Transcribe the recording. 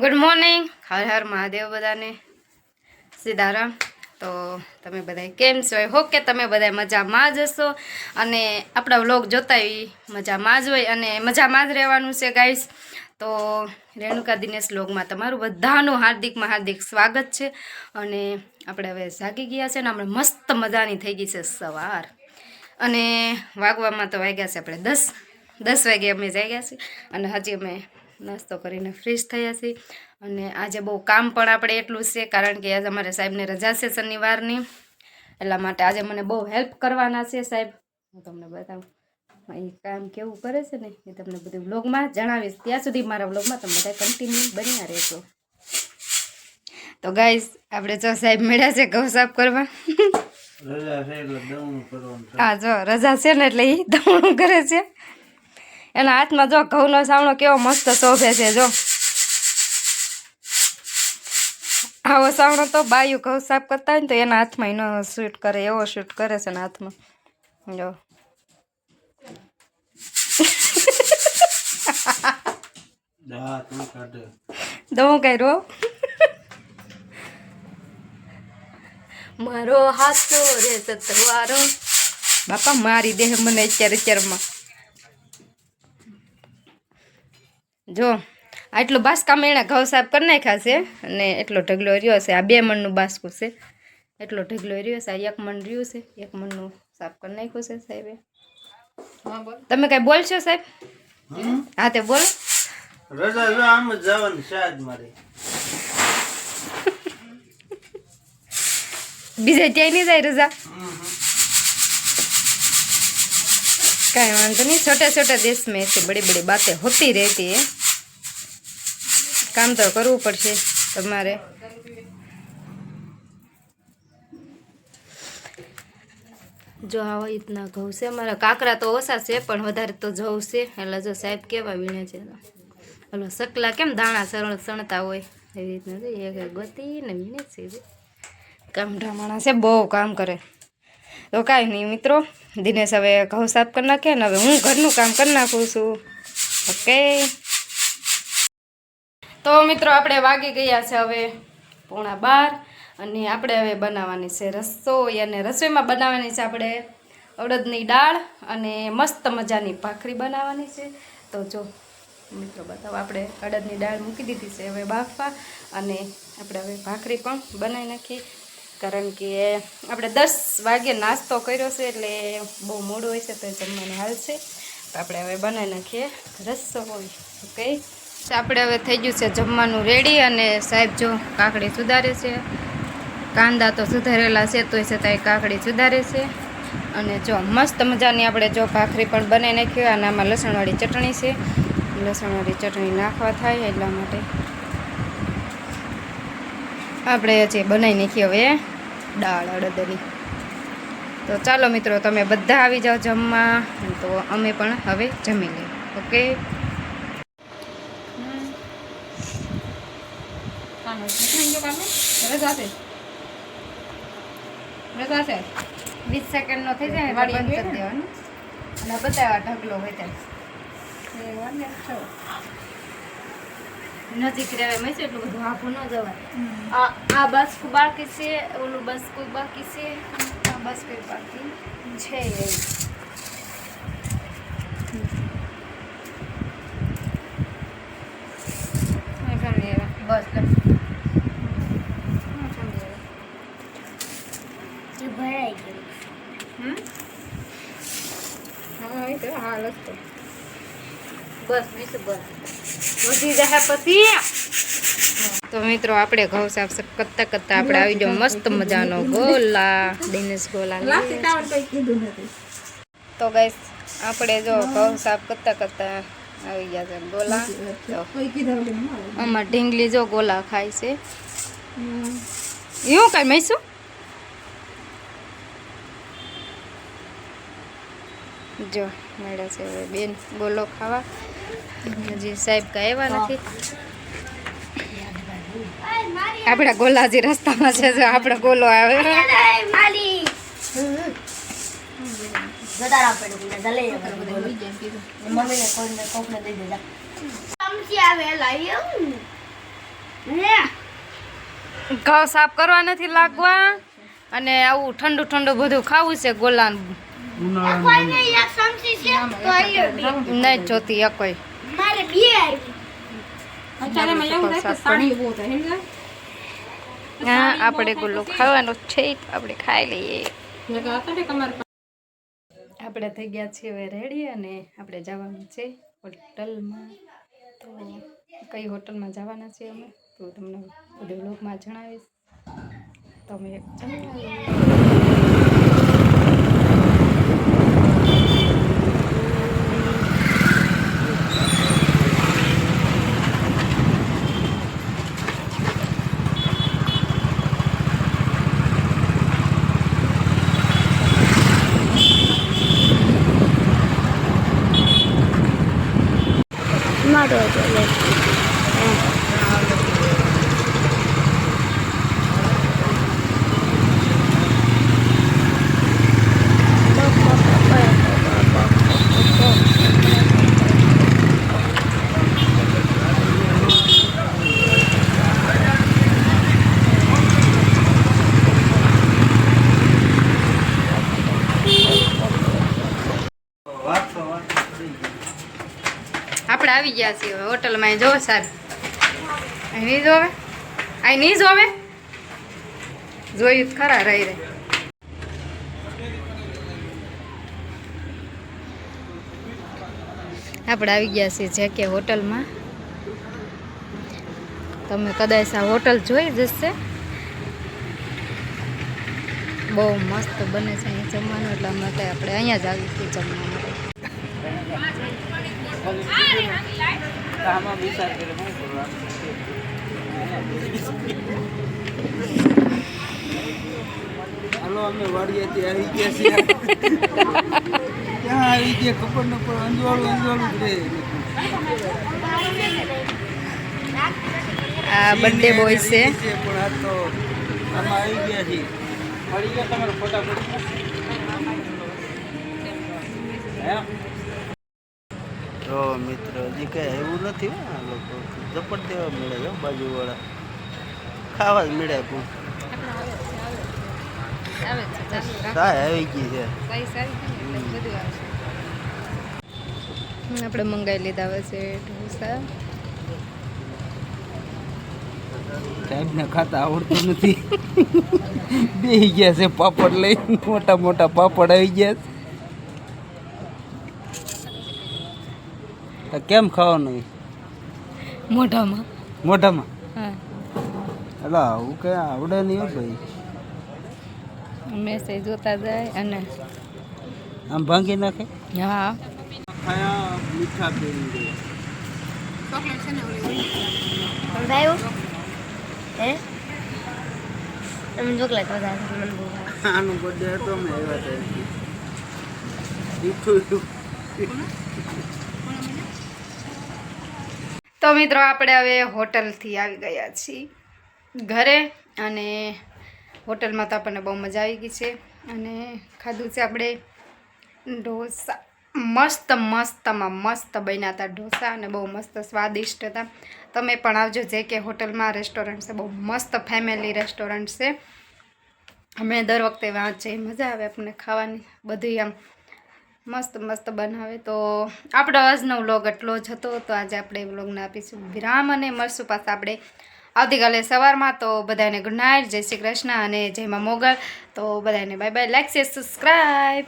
Good morning Har Har Mahadev બધાને. સીતારામ તો તમે બધા કેમ છો? હો કે તમે બધા મજામાં જ હશો. અને આપણા વ્લોગ જોતા હોય મજામાં જ હોય અને મજામાં જ રહેવાનું છે ગાઈસ તો રેણુકા દિનેશ વ્લોગમાં તમારું બધાનું હાર્દિકમાં હાર્દિક સ્વાગત છે. અને આપણે હવે જાગી ગયા છે ને આપણે મસ્ત મજાની થઈ ગઈ છે સવાર. અને વાગવામાં તો વાગ્યા છે આપણે દસ. દસ વાગે અમે જાગ્યા છીએ. અને હજી અમે નાસ્તો કરીને ફ્રેશ થયા છીએ. અને આજે બહુ કામ પણ આપણે એટલું છે કારણ કે આજે અમારે સાહેબને રજા છે શનિવારની. એટલા માટે આજે મને બહુ હેલ્પ કરવાના છે સાહેબ. હું તમને બતાવું. એ કામ કેવું કરે છે ને એ તમને બધું વ્લોગમાં જણાવીશ. ત્યાં સુધી મારા વ્લોગમાં તમે બધા કન્ટિન્યુ બન્યા રહેશો તો ગાઈસ આપણે જો સાહેબ મળ્યા છે ઘઉં સાફ કરવા. હા જો રજા છે ને એટલે એ દમણું કરે છે. એના હાથમાં જો ઘઉંનો સાવણો કેવો મસ્ત શોભે છે જો. આવો સાવણો તો બાયું ઘઉં સાફ કરતા હોય ને તો એના હાથમાં એનો શૂટ કરે એવો શૂટ કરે છે એના હાથમાં. જો. દાંતનું કાઢે. દઉં કઈ રો. મારો હાથો રે સતવારો બાપા મારી દેહ મને અત્યારે અત્યારમાં જો આટલું બાસકામ એણે ઘઉં સાફ કરી નાખ્યા છે અને એટલો ઢગલો રહ્યો છે. આ બે મણનું બાસકું છે. એટલો ઢગલો રહ્યો છે. આ એક મણ રહ્યું છે. એક મણનું સાફ કરી નાખ્યું છે સાહેબે. તમે કઈ બોલશો સાહેબ? હા તે બોલો. રજા જો આમ બીજે ત્યાં નહીં જાય રજા? કાંઈ વાંધો નહીં. છોટા છોટા દેશ મેં એસી બડી બડી બાતે હોતી રહેતી હે. કામ તો કરવું પડશે તમારે. જો આવા રીતના ઘઉં છે. અમારા કાંકરા તો ઓછા છે, પણ વધારે તો જવું છે. એટલે જો સાહેબ કેવા વીણે છે એટલે સકલા કેમ દાણા સરળ સણતા હોય એવી રીતના એક ગોતી ને વીણે છે કામ કામઢા માણસ છે, બહુ કામ કરે. તો કાંઈ નહીં મિત્રો, દિનેશ હવે ઘઉં સાફ કરી નાખે ને હવે હું ઘરનું કામ કરી નાખું છું. ઓકે. તો મિત્રો આપણે વાગી ગયા છે હવે પોણા બાર અને આપણે હવે બનાવવાની છે રસોઈ અને રસોઈમાં બનાવવાની છે આપણે અડદની દાળ અને મસ્ત મજાની ભાખરી બનાવવાની છે. તો જો, મિત્રો બતાવો, આપણે અડદની દાળ મૂકી દીધી છે હવે બાફવા અને આપણે હવે ભાખરી પણ બનાવી નાખી. કારણ કે આપણે દસ વાગે નાસ્તો કર્યો છે એટલે બહુ મોડું હોય છે તો જમવાની હાલ છે. તો આપણે હવે બનાવી નાખીએ રસોઈ ઓકે? આપણે હવે થઈ ગયું છે જમવાનું રેડી અને સાહેબ જો કાકડી સુધારે છે. કાંદા તો સુધારેલા છે, તોય છતાંય કાકડી સુધારે છે. અને જો મસ્ત મજાની આપણે જો ભાખરી પણ બનાવી નાખી અને આમાં લસણવાળી ચટણી છે. લસણવાળી ચટણી નાખવા થાય એટલા માટે. આપણે હજી બનાવી નાખીએ હવે દાળ અડદની તો ચાલો મિત્રો, તમે બધા આવી જાઓ જમવા. તો અમે પણ હવે જમી લઈએ. ઓકે વીસ સેકન્ડનો થઈ જાય ને બંધ કરી દેવાનું અને બતાવ્યા ઢગલો હોય ત્યાં નજીક રહેવાય મેં એટલું બધું આખું ન જવાય આ બસ બાકી છે ઓલું બસ કોઈ બાકી છે આ બસ કોઈ બાકી છે બસ લે. હા, જમી આવ્યા. હમ? હા, એ તો હાલ જ તો. બસ વીસ બસ વધી જાય પછી તો મિત્રો આપણે ઘઉં સાફ સાફ કરતા કરતા આપણે આવી જાવ મસ્ત મજાનો ગોલા દિનેશ ગોલા લઈએ છીએ. તો ગઈસ આપણે જો ઘઉં સાફ કરતા કરતા આવી ગયા છે ગોલા. તો આમાં ઢીંગલી જો ગોલા ખાય છે. એવું કઈ મૈસું? જો મળે છે હવે બેન ગોલો ખાવા. હજી સાહેબ કાંઈ આવ્યા નથી. આપણા ગોલાજી રસ્તામાં છે જો આપણો ગોલો આવે. ઘઉં સાફ કરવા નથી લાગવા. અને આવું ઠંડુ ઠંડુ બધું ખાવું છે ગોલાન. નહીં જોતી અકોય મારે બે આવી અત્યારે એમાં એવું થાય કે સાડી બહુ થાય સમજાય હા આપણે ગુલ્લો ખાવાનો છે તો આપણે ખાઈ લઈએ મેં કહ્યું હતા ને કે અમારે આપણે થઈ ગયા છીએ હવે રેડી અને આપણે જવાનું છે હોટલમાં તો કઈ હોટલમાં જવાના છીએ અમે તો તમને બધું બ્લોગમાં જણાવીશ તમે જણાવો hard આવી ગયા છીએ હવે હોટલમાં જોવો સાહેબ. અહીં નહીં જોવે? અહીં નહીં જોવે? જોયું ખરા રહી રહે. આપણે આવી ગયા છીએ જે કે હોટલમાં. તમે કદાચ આ હોટલ જોઈ જશે બહુ મસ્ત બને છે અહીં જમવાનું, એટલા માટે આપણે અહીંયા જ આવી છીએ જમવા માટે. આમાં હાલો અમે વાડીએથી આવી ગયા છીએ ક્યાં આવી ગયા ખબર ન અંજવાળું અંજવાળું જ આ બર્થડે બોય છે. પણ આ તો આમાં આવી ગયા છીએ મળી ગયા તમારો ફોટા પડી તો મિત્રો હજી કંઈ એવું નથી હો આ લોકો. ઝપટ દેવા મળે છે બાજુવાળા. ખાવા જ મળે પણ. આવી ગઈ છે. આપણે મંગાવી લીધા હવે છે ઢોસા. સાહેબને ખાતા આવડતું નથી. બે ગયા છે પાપડ લઈ મોટા મોટા પાપડ આવી ગયા છે. કેમ ખાવાનું મોઢામાં. મોઢામાં? હા. એટલે આવું કઈ આવડે નહીં ભાઈ. મેસેજ જોતા જાય અને આમ ભાંગી નાખે? હા. ખાયા મીઠા પીવી દે ચોકલેટ છે ને ઓલી. હે? તમે ચોકલેટ વધારે મને બહુ આનું બર્થડે હતો મેં આવ્યા હતા. મીઠું. તો મિત્રો આપણે હવે હોટલથી આવી ગયા છીએ ઘરે અને હોટલમાં તો આપણને બહુ મજા આવી ગઈ છે અને ખાધું છે આપણે ઢોસા. મસ્ત, મસ્તમાં મસ્ત બન્યા હતા ઢોસા અને બહુ મસ્ત સ્વાદિષ્ટ હતા. તમે પણ આવજો, જે કે હોટલમાં રેસ્ટોરન્ટ છે, બહુ મસ્ત ફેમિલી રેસ્ટોરન્ટ છે. અમે દર વખતે વાંચે, મજા આવે આપણને ખાવાની. બધી આમ મસ્ત મસ્ત બનાવે. તો આપણો આજનો વ્લોગ એટલો જ હતો. તો આજે આપણે વ્લોગને આપીશું. વિરામ અને મળશું પાછા આપણે આવતીકાલે સવારમાં. તો બધાને ગુડ નાઇટ. જય શ્રી કૃષ્ણ અને જય મા મોગલ. તો બધાને bye bye. Like share subscribe